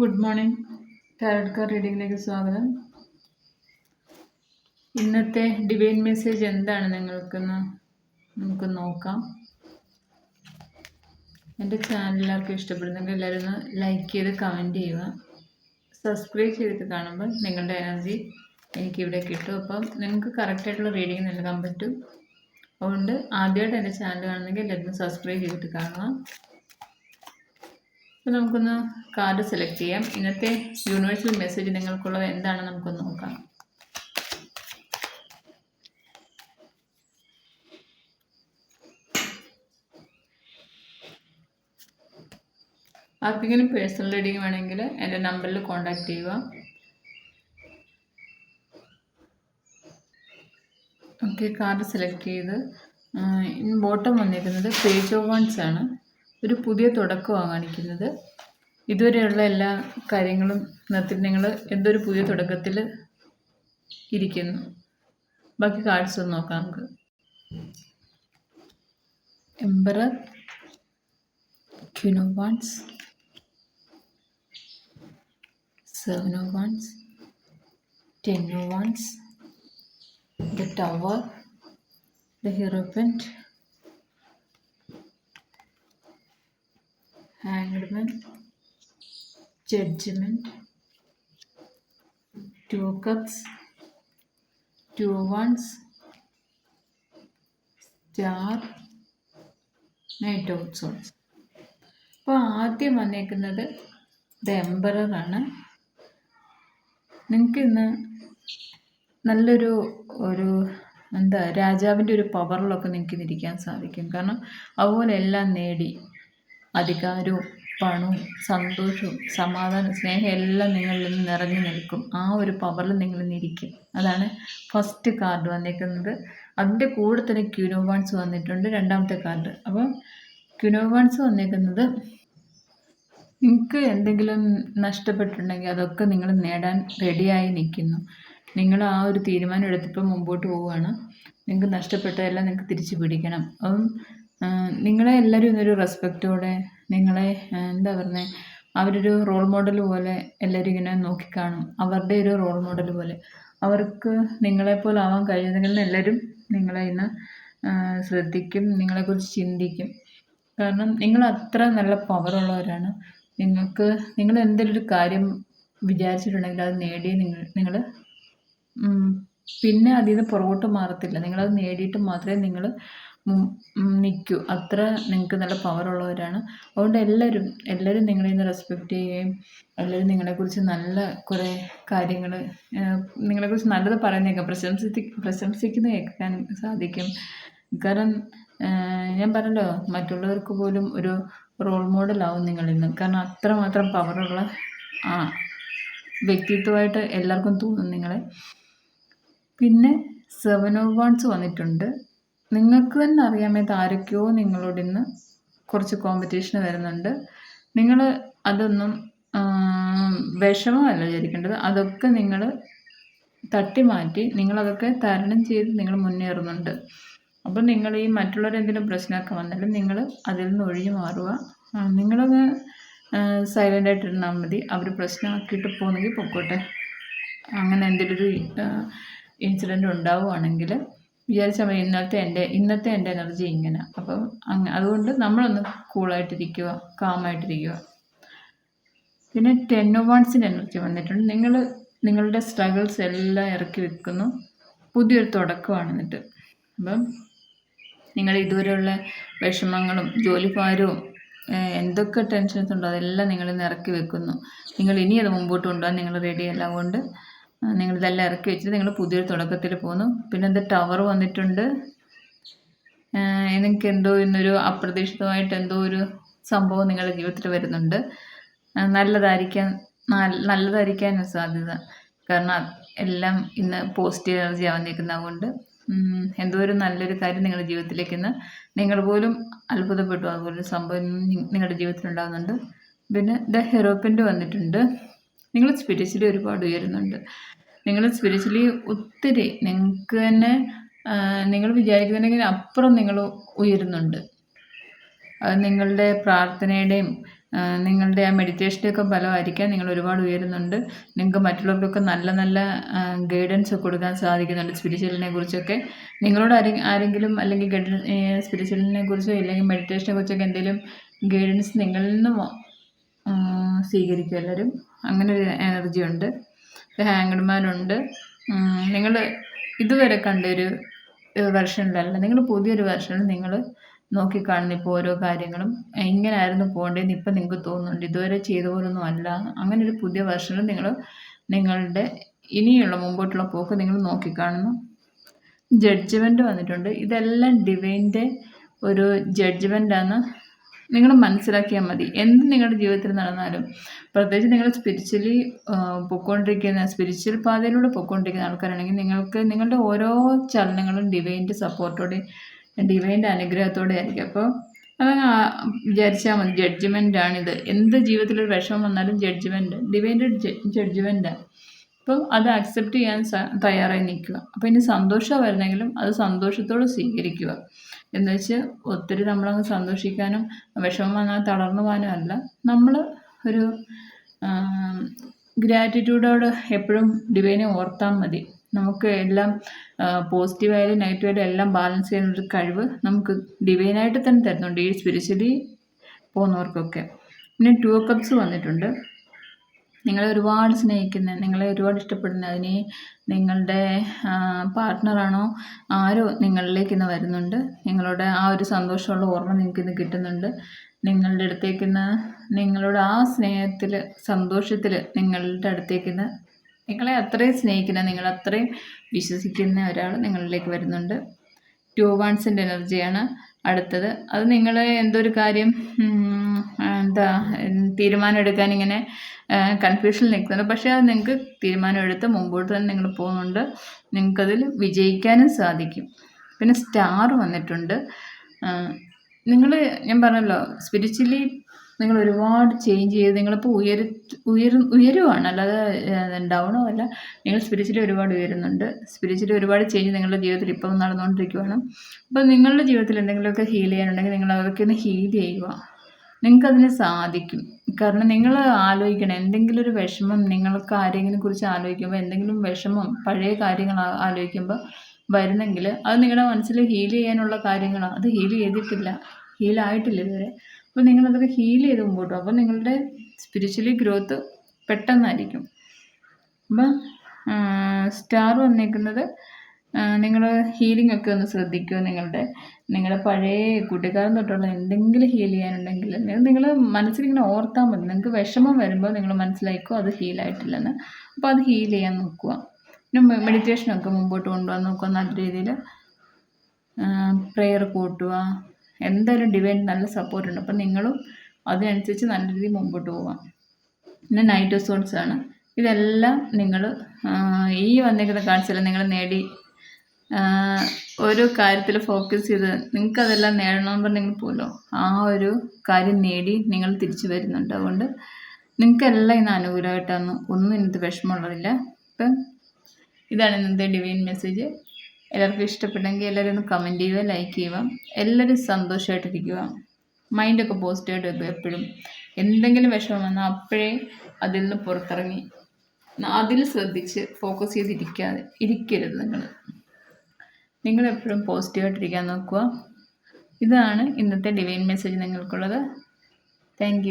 Good morning. Tarot card റീഡിങ്ങിലേക്ക് സ്വാഗതം. ഇന്നത്തെ ഡിവൈൻ മെസ്സേജ് എന്താണ് നിങ്ങൾക്കെന്ന് നമുക്ക് നോക്കാം. എന്റെ ചാനൽ എല്ലാവർക്കും ഇഷ്ടപ്പെടുന്നെങ്കിൽ എല്ലാവരും ഒന്ന് ലൈക്ക് ചെയ്ത് കമന്റ് ചെയ്യുക. സബ്സ്ക്രൈബ് ചെയ്തിട്ട് കാണുമ്പോൾ നിങ്ങളുടെ എനർജി എനിക്കിവിടെ കിട്ടും. അപ്പം നിങ്ങൾക്ക് കറക്റ്റായിട്ടുള്ള റീഡിങ് നൽകാൻ പറ്റും. അതുകൊണ്ട് ആദ്യമായിട്ട് എന്റെ ചാനൽ കാണുന്നെങ്കിൽ എല്ലാവരും സബ്സ്ക്രൈബ് ചെയ്തിട്ട് കാണുക. അപ്പോൾ നമുക്കൊന്ന് കാർഡ് സെലക്ട് ചെയ്യാം. ഇന്നത്തെ യൂണിവേഴ്സൽ മെസ്സേജ് നിങ്ങൾക്കുള്ളത് എന്താണെന്ന് നമുക്കൊന്ന് നോക്കാം. ആർക്കെങ്കിലും പേഴ്സണൽ റീഡിങ് വേണമെങ്കിൽ എന്റെ നമ്പറിൽ കോൺടാക്റ്റ് ചെയ്യുക. ഓക്കെ കാർഡ് സെലക്ട് ചെയ്ത് ബോട്ടം വന്നിരിക്കുന്നത് പേജ് ഓഫ് വൺസ് ആണ്. ഒരു പുതിയ തുടക്കമാണ് കാണിക്കുന്നത്. ഇതുവരെയുള്ള എല്ലാ കാര്യങ്ങളും നിർത്തി നിങ്ങൾ എന്തൊരു പുതിയ തുടക്കത്തിൽ ഇരിക്കുന്നു. ബാക്കി കാർഡ്സ് ഒന്ന് നോക്കാം നമുക്ക്. Emperor queen wands seven of wands ten of wands the tower the hierophant men judgment, two of cups, wands star knight of swords അപ്പോൾ ആദ്യം വന്നേക്കുന്നത് ദ എംബറാണ് നിങ്ങൾക്ക് ഇന്ന് നല്ലൊരു ഒരു എന്താ രാജാവിന്റെ ഒരു പവറിലൊക്കെ നിങ്ങൾക്ക് ഇരിക്കാൻ സാധിക്കും. കാരണം അതുപോലെ എല്ലാം നേടി. അധികാരവും പണവും സന്തോഷവും സമാധാനം സ്നേഹം എല്ലാം നിങ്ങളിൽ നിന്ന് നിറഞ്ഞു നിൽക്കും. ആ ഒരു പവറിൽ നിങ്ങൾ ഇരിക്കും. അതാണ് ഫസ്റ്റ് കാർഡ് വന്നിരിക്കുന്നത്. അതിന്റെ കൂടെ തന്നെ ക്യൂനോവാൺസ് വന്നിട്ടുണ്ട് രണ്ടാമത്തെ കാർഡ് അപ്പോൾ ക്യൂനോവാൺസ് വന്നിരിക്കുന്നത് നിങ്ങൾക്ക് എന്തെങ്കിലും നഷ്ടപ്പെട്ടിട്ടുണ്ടെങ്കിൽ അതൊക്കെ നിങ്ങൾ നേടാൻ റെഡിയായി നിൽക്കുന്നു. നിങ്ങൾ ആ ഒരു തീരുമാനം എടുത്തിപ്പോൾ മുമ്പോട്ട് പോവുകയാണ്. നിങ്ങൾക്ക് നഷ്ടപ്പെട്ടതെല്ലാം നിങ്ങൾക്ക് തിരിച്ചു പിടിക്കണം. അപ്പം നിങ്ങളെ എല്ലാവരും ഇന്നൊരു റെസ്പെക്റ്റോടെ നിങ്ങളെ എന്താ പറയുന്നത് അവരൊരു റോൾ മോഡൽ പോലെ എല്ലാവരും ഇങ്ങനെ നോക്കിക്കാണും. അവരുടെ ഒരു റോൾ മോഡൽ പോലെ. അവർക്ക് നിങ്ങളെപ്പോലെ ആവാൻ കഴിയുന്നെങ്കിൽ എല്ലാവരും നിങ്ങളെ ഇന്ന് ശ്രദ്ധിക്കും നിങ്ങളെക്കുറിച്ച് ചിന്തിക്കും. കാരണം നിങ്ങൾ അത്ര നല്ല പവറുള്ളവരാണ് നിങ്ങൾക്ക് നിങ്ങൾ എന്തെങ്കിലും ഒരു കാര്യം വിചാരിച്ചിട്ടുണ്ടെങ്കിൽ അത് നേടി നിങ്ങൾ നിങ്ങൾ പിന്നെ അതിൽ നിന്ന് പുറകോട്ട് മാറത്തില്ല. നിങ്ങളത് നേടിയിട്ട് മാത്രമേ നിങ്ങൾ നിൽക്കൂ അത്ര നിങ്ങൾക്ക് നല്ല പവറുള്ളവരാണ് അതുകൊണ്ട് എല്ലാവരും എല്ലാവരും നിങ്ങളെ ഇന്ന് റെസ്പെക്റ്റ് ചെയ്യുകയും എല്ലാവരും നിങ്ങളെക്കുറിച്ച് നല്ല കുറേ കാര്യങ്ങൾ നിങ്ങളെക്കുറിച്ച് നല്ലത് പറയുന്നേക്കാം പ്രശംസിച്ച് പ്രശംസിക്കുന്ന കേൾക്കാൻ സാധിക്കും. കാരണം ഞാൻ പറഞ്ഞല്ലോ മറ്റുള്ളവർക്ക് പോലും ഒരു റോൾ മോഡലാവും നിങ്ങളിന്ന് കാരണം അത്രമാത്രം പവറുള്ള ആ വ്യക്തിത്വമായിട്ട് എല്ലാവർക്കും തോന്നും നിങ്ങളെ. പിന്നെ സെവൻ ഓഫ് വൺസ് വന്നിട്ടുണ്ട്. നിങ്ങൾക്ക് തന്നെ അറിയാമേത് ആരൊക്കെയോ നിങ്ങളോട് ഇന്ന് കുറച്ച് കോമ്പറ്റീഷൻ വരുന്നുണ്ട്. നിങ്ങൾ അതൊന്നും വിഷമമല്ല വിചാരിക്കേണ്ടത്. അതൊക്കെ നിങ്ങൾ തട്ടി മാറ്റി നിങ്ങളതൊക്കെ തരണം ചെയ്ത് നിങ്ങൾ മുന്നേറുന്നുണ്ട്. അപ്പം നിങ്ങൾ ഈ മറ്റുള്ളവരെന്തെങ്കിലും പ്രശ്നമൊക്കെ വന്നാലും നിങ്ങൾ അതിൽ നിന്ന് ഒഴിഞ്ഞു മാറുക. നിങ്ങളത് സൈലന്റ് ആയിട്ടിരുന്നാൽ മതി. അവർ പ്രശ്നമാക്കിയിട്ട് പോകുന്നെങ്കിൽ പൊക്കോട്ടെ. അങ്ങനെ എന്തെങ്കിലും ഒരു ഇൻസിഡന്റ് ഉണ്ടാവുകയാണെങ്കിൽ വിചാരിച്ചാൽ മതി ഇന്നത്തെ എന്റെ ഇന്നത്തെ എന്റെ എനർജി ഇങ്ങനെ. അപ്പം അങ്ങ് അതുകൊണ്ട് നമ്മളൊന്ന് കൂളായിട്ടിരിക്കുക കാമായിട്ടിരിക്കുക പിന്നെ ടെൻ ഓ വൺസിന്റെ എനർജി വന്നിട്ടുണ്ട്. നിങ്ങൾ നിങ്ങളുടെ സ്ട്രഗിൾസ് എല്ലാം ഇറക്കി വെക്കുന്നു. പുതിയൊരു തുടക്കമാണ് എന്നിട്ട്. അപ്പം നിങ്ങൾ ഇതുവരെയുള്ള വിഷമങ്ങളും ജോലിഭാരവും എന്തൊക്കെ ടെൻഷൻസ് ഉണ്ടോ അതെല്ലാം നിങ്ങൾ ഇറക്കി വെക്കുന്നു. നിങ്ങൾ ഇനി അത് മുമ്പോട്ട് കൊണ്ടുപോകാൻ നിങ്ങൾ റെഡിയല്ല അതുകൊണ്ട് നിങ്ങളിതെല്ലാം ഇറക്കി വെച്ചിട്ട് നിങ്ങൾ പുതിയൊരു തുടക്കത്തിൽ പോകുന്നു. പിന്നെ എന്താ ടവർ വന്നിട്ടുണ്ട്. നിങ്ങൾക്ക് എന്തോ ഇന്നൊരു അപ്രതീക്ഷിതമായിട്ട് എന്തോ ഒരു സംഭവം നിങ്ങളുടെ ജീവിതത്തിൽ വരുന്നുണ്ട്. നല്ലതായിരിക്കാൻ നല്ലതായിരിക്കാൻ സാധ്യത. കാരണം എല്ലാം ഇന്ന് പോസിറ്റീവ് എനർജി ആവാൻ എന്തോ ഒരു നല്ലൊരു കാര്യം നിങ്ങളുടെ ജീവിതത്തിലേക്ക് ഇന്ന് നിങ്ങൾ പോലും അത്ഭുതപ്പെട്ടു. അതുപോലെ സംഭവം നിങ്ങളുടെ ജീവിതത്തിൽ ഉണ്ടാകുന്നുണ്ട്. പിന്നെ ദ ഹെറോപ്പിന്റെ വന്നിട്ടുണ്ട്. നിങ്ങൾ സ്പിരിച്വലി ഒരുപാട് ഉയരുന്നുണ്ട്. നിങ്ങൾ സ്പിരിച്വലി ഒത്തിരി നിങ്ങൾക്ക് തന്നെ നിങ്ങൾ വിചാരിക്കുന്നുണ്ടെങ്കിൽ അപ്പുറം നിങ്ങൾ ഉയരുന്നുണ്ട്. അത് നിങ്ങളുടെ പ്രാർത്ഥനയുടെയും നിങ്ങളുടെ ആ മെഡിറ്റേഷന്റെയൊക്കെ ഫലമായിരിക്കാം നിങ്ങൾ ഒരുപാട് ഉയരുന്നുണ്ട്. നിങ്ങൾക്ക് മറ്റുള്ളവർക്കൊക്കെ നല്ല നല്ല ഗൈഡൻസ് കൊടുക്കാൻ സാധിക്കുന്നുണ്ട് സ്പിരിച്വലിനെ കുറിച്ചൊക്കെ. നിങ്ങളോട് ആരെ ആരെങ്കിലും അല്ലെങ്കിൽ ഗൈഡൻ സ്പിരിച്വലിനെ കുറിച്ചോ ഇല്ലെങ്കിൽ മെഡിറ്റേഷനെ കുറിച്ചൊക്കെ എന്തെങ്കിലും ഗൈഡൻസ് നിങ്ങളിൽ നിന്ന് സ്വീകരിക്കും എല്ലാവരും. അങ്ങനെ ഒരു എനർജി ഉണ്ട്. ഹാങ്ങഡ്മാനുണ്ട് നിങ്ങൾ ഇതുവരെ കണ്ട ഒരു വെർഷനിലല്ല നിങ്ങൾ പുതിയൊരു വെർഷനിൽ നിങ്ങൾ നോക്കിക്കാണുന്ന ഇപ്പോൾ ഓരോ കാര്യങ്ങളും. എങ്ങനെയായിരുന്നു പോകേണ്ടതെന്ന് ഇപ്പം നിങ്ങൾക്ക് തോന്നുന്നുണ്ട്. ഇതുവരെ ചെയ്ത പോലൊന്നും അല്ല. അങ്ങനെ ഒരു പുതിയ വെർഷനിൽ നിങ്ങൾ നിങ്ങളുടെ ഇനിയുള്ള മുമ്പോട്ടുള്ള പോക്ക് നിങ്ങൾ നോക്കിക്കാണുന്നു ജഡ്ജ്മെന്റ് വന്നിട്ടുണ്ട്. ഇതെല്ലാം ഡിവൈന്റെ ഒരു ജഡ്ജ്മെന്റാണ് നിങ്ങൾ മനസ്സിലാക്കിയാൽ മതി. എന്ത് നിങ്ങളുടെ ജീവിതത്തിൽ നടന്നാലും. പ്രത്യേകിച്ച് നിങ്ങൾ സ്പിരിച്വലി പൊയ്ക്കൊണ്ടിരിക്കുന്ന സ്പിരിച്വൽ പാതയിലൂടെ പൊയ്ക്കൊണ്ടിരിക്കുന്ന ആൾക്കാരാണെങ്കിൽ നിങ്ങൾക്ക് നിങ്ങളുടെ ഓരോ ചലനങ്ങളും ഡിവൈന്റെ സപ്പോർട്ടോടെ ഡിവൈന്റെ അനുഗ്രഹത്തോടെ ആയിരിക്കും. അപ്പോൾ അതങ്ങ് വിചാരിച്ചാൽ മതി. ജഡ്ജ്മെന്റാണിത് എന്ത് ജീവിതത്തിലൊരു വിഷമം വന്നാലും ജഡ്ജ്മെന്റ് ഡിവൈന്റെ ജഡ്ജ്മെന്റാണ് അപ്പം അത് അക്സെപ്റ്റ് ചെയ്യാൻ തയ്യാറായി നിൽക്കുക. അപ്പോൾ ഇനി സന്തോഷം വരണമെങ്കിലും അത് സന്തോഷത്തോടെ സ്വീകരിക്കുക. എന്ന് വെച്ച് ഒത്തിരി നമ്മളങ്ങ് സന്തോഷിക്കാനും വിഷമം വന്നാൽ തളർന്നു പോകാനും അല്ല. നമ്മൾ ഒരു ഗ്രാറ്റിറ്റ്യൂഡോട് എപ്പോഴും ഡിവൈനെ ഓർത്താൽ മതി. നമുക്ക് എല്ലാം പോസിറ്റീവായാലും നെഗറ്റീവായാലും എല്ലാം ബാലൻസ് ചെയ്യുന്നൊരു കഴിവ് നമുക്ക് ഡിവൈനായിട്ട് തന്നെ തരുന്നുണ്ട് ഈ സ്പിരിച്വലി പോകുന്നവർക്കൊക്കെ. പിന്നെ ടു കപ്സ് വന്നിട്ടുണ്ട്. നിങ്ങളെ ഒരുപാട് സ്നേഹിക്കുന്ന നിങ്ങളെ ഒരുപാട് ഇഷ്ടപ്പെടുന്ന അതിന് നിങ്ങളുടെ പാർട്ട്ണറാണോ ആരോ നിങ്ങളിലേക്ക് ഇന്ന് വരുന്നുണ്ട്. നിങ്ങളുടെ ആ ഒരു സന്തോഷമുള്ള ഓർമ്മ നിങ്ങൾക്ക് ഇന്ന് കിട്ടുന്നുണ്ട്. നിങ്ങളുടെ അടുത്തേക്ക് ഇന്ന് നിങ്ങളുടെ ആ സ്നേഹത്തിൽ സന്തോഷത്തിൽ നിങ്ങളുടെ അടുത്തേക്ക് ഇന്ന് നിങ്ങളെ അത്രയും സ്നേഹിക്കുന്ന നിങ്ങൾ അത്രയും വിശ്വസിക്കുന്ന ഒരാൾ നിങ്ങളിലേക്ക് വരുന്നുണ്ട്. ടു വൺസിന്റെ എനർജിയാണ് അടുത്തത്. അത് നിങ്ങളെ എന്തൊരു കാര്യം എന്താ തീരുമാനം എടുക്കാൻ ഇങ്ങനെ കൺഫ്യൂഷനിൽ നിൽക്കുന്നുണ്ട്. പക്ഷേ അത് നിങ്ങൾക്ക് തീരുമാനം എടുത്ത് മുമ്പോട്ട് തന്നെ നിങ്ങൾ പോകുന്നുണ്ട്. നിങ്ങൾക്കതിൽ വിജയിക്കാനും സാധിക്കും. പിന്നെ സ്റ്റാർ വന്നിട്ടുണ്ട്. നിങ്ങൾ ഞാൻ പറഞ്ഞല്ലോ സ്പിരിച്വലി നിങ്ങൾ ഒരുപാട് ചേഞ്ച് ചെയ്ത് നിങ്ങളിപ്പോൾ ഉയര ഉയരു ഉയരുവാണ്. അല്ലാതെ ഡൗണോ അല്ല. നിങ്ങൾ സ്പിരിച്വലി ഒരുപാട് ഉയരുന്നുണ്ട്. സ്പിരിച്വലി ഒരുപാട് ചേഞ്ച് നിങ്ങളുടെ ജീവിതത്തിൽ ഇപ്പം നടന്നുകൊണ്ടിരിക്കുവാണ്. അപ്പോൾ നിങ്ങളുടെ ജീവിതത്തിൽ എന്തെങ്കിലുമൊക്കെ ഹീൽ ചെയ്യാനുണ്ടെങ്കിൽ നിങ്ങൾ അതൊക്കെ ഒന്ന് ഹീൽ ചെയ്യുക. നിങ്ങൾക്കതിന് സാധിക്കും. കാരണം നിങ്ങൾ ആലോചിക്കണം എന്തെങ്കിലും ഒരു വിഷമം നിങ്ങൾക്ക് ആരെങ്കിലും കുറിച്ച് ആലോചിക്കുമ്പോൾ എന്തെങ്കിലും വിഷമം പഴയ കാര്യങ്ങൾ ആലോചിക്കുമ്പോൾ വരുന്നെങ്കിൽ അത് നിങ്ങളുടെ മനസ്സിൽ ഹീൽ ചെയ്യാനുള്ള കാര്യങ്ങളാണ് അത് ഹീൽ ചെയ്തിട്ടില്ല ഹീലായിട്ടില്ല ഇതുവരെ. അപ്പോൾ നിങ്ങളതൊക്കെ ഹീൽ ചെയ്ത് മുമ്പോട്ട് അപ്പോൾ നിങ്ങളുടെ സ്പിരിച്വലി ഗ്രോത്ത് പെട്ടെന്നായിരിക്കും. അപ്പം സ്റ്റാർ വന്നേക്കുന്നത് നിങ്ങൾ ഹീലിംഗ് ഒക്കെ ഒന്ന് ശ്രദ്ധിക്കൂ നിങ്ങളുടെ നിങ്ങളുടെ പഴയ കുട്ടിക്കാലം തൊട്ടുള്ള എന്തെങ്കിലും ഹീൽ ചെയ്യാനുണ്ടെങ്കിൽ നിങ്ങൾ മനസ്സിലിങ്ങനെ ഓർത്താൽ മതി. നിങ്ങൾക്ക് വിഷമം വരുമ്പോൾ നിങ്ങൾ മനസ്സിലായിക്കോ അത് ഹീലായിട്ടില്ലെന്ന് അപ്പോൾ അത് ഹീൽ ചെയ്യാൻ നോക്കുക. പിന്നെ മെഡിറ്റേഷനൊക്കെ മുമ്പോട്ട് കൊണ്ടുപോകാൻ നോക്കുക നല്ല രീതിയിൽ പ്രെയർ കൂട്ടുക. എന്തായാലും ഡിവൈൻ നല്ല സപ്പോർട്ട് ഉണ്ട്. അപ്പം നിങ്ങളും അതിനനുസരിച്ച് നല്ല രീതിയിൽ മുമ്പോട്ട് പോവാം പിന്നെ നൈറ്റ് റിസോർട്ട്സ് ആണ്. ഇതെല്ലാം നിങ്ങൾ ഈ വന്നിരിക്കുന്ന കാഴ്ചയിൽ നിങ്ങൾ നേടി ഒരു കാര്യത്തിൽ ഫോക്കസ് ചെയ്ത് നിങ്ങൾക്ക് അതെല്ലാം നേടണമെന്ന് നിങ്ങൾ പോലോ ആ ഒരു കാര്യം നേടി നിങ്ങൾ തിരിച്ചു വരുന്നുണ്ട്. അതുകൊണ്ട് നിങ്ങൾക്കെല്ലാം ഇന്ന് അനുകൂലമായിട്ടാണ് ഒന്നും ഇന്നത്തെ വിഷമമുള്ളതില്ല. ഇപ്പം ഇതാണ് ഇന്നത്തെ ഡിവൈൻ മെസ്സേജ് എല്ലാവർക്കും ഇഷ്ടപ്പെട്ടെങ്കിൽ എല്ലാവരും ഒന്ന് കമന്റ് ചെയ്യുക ലൈക്ക് ചെയ്യുക. എല്ലാവരും സന്തോഷമായിട്ടിരിക്കുക മൈൻഡൊക്കെ പോസിറ്റീവായിട്ട് വെക്കുക എപ്പോഴും. എന്തെങ്കിലും വിഷമം വന്നാൽ അപ്പോഴേ അതിൽ നിന്ന് പുറത്തിറങ്ങി അതിൽ ശ്രദ്ധിച്ച് ഫോക്കസ് ചെയ്തിരിക്കാതെ ഇരിക്കരുത് നിങ്ങൾ. നിങ്ങളെപ്പോഴും പോസിറ്റീവായിട്ടിരിക്കാൻ നോക്കുക. ഇതാണ് ഇന്നത്തെ ഡിവൈൻ മെസ്സേജ് നിങ്ങൾക്കുള്ളത്. താങ്ക്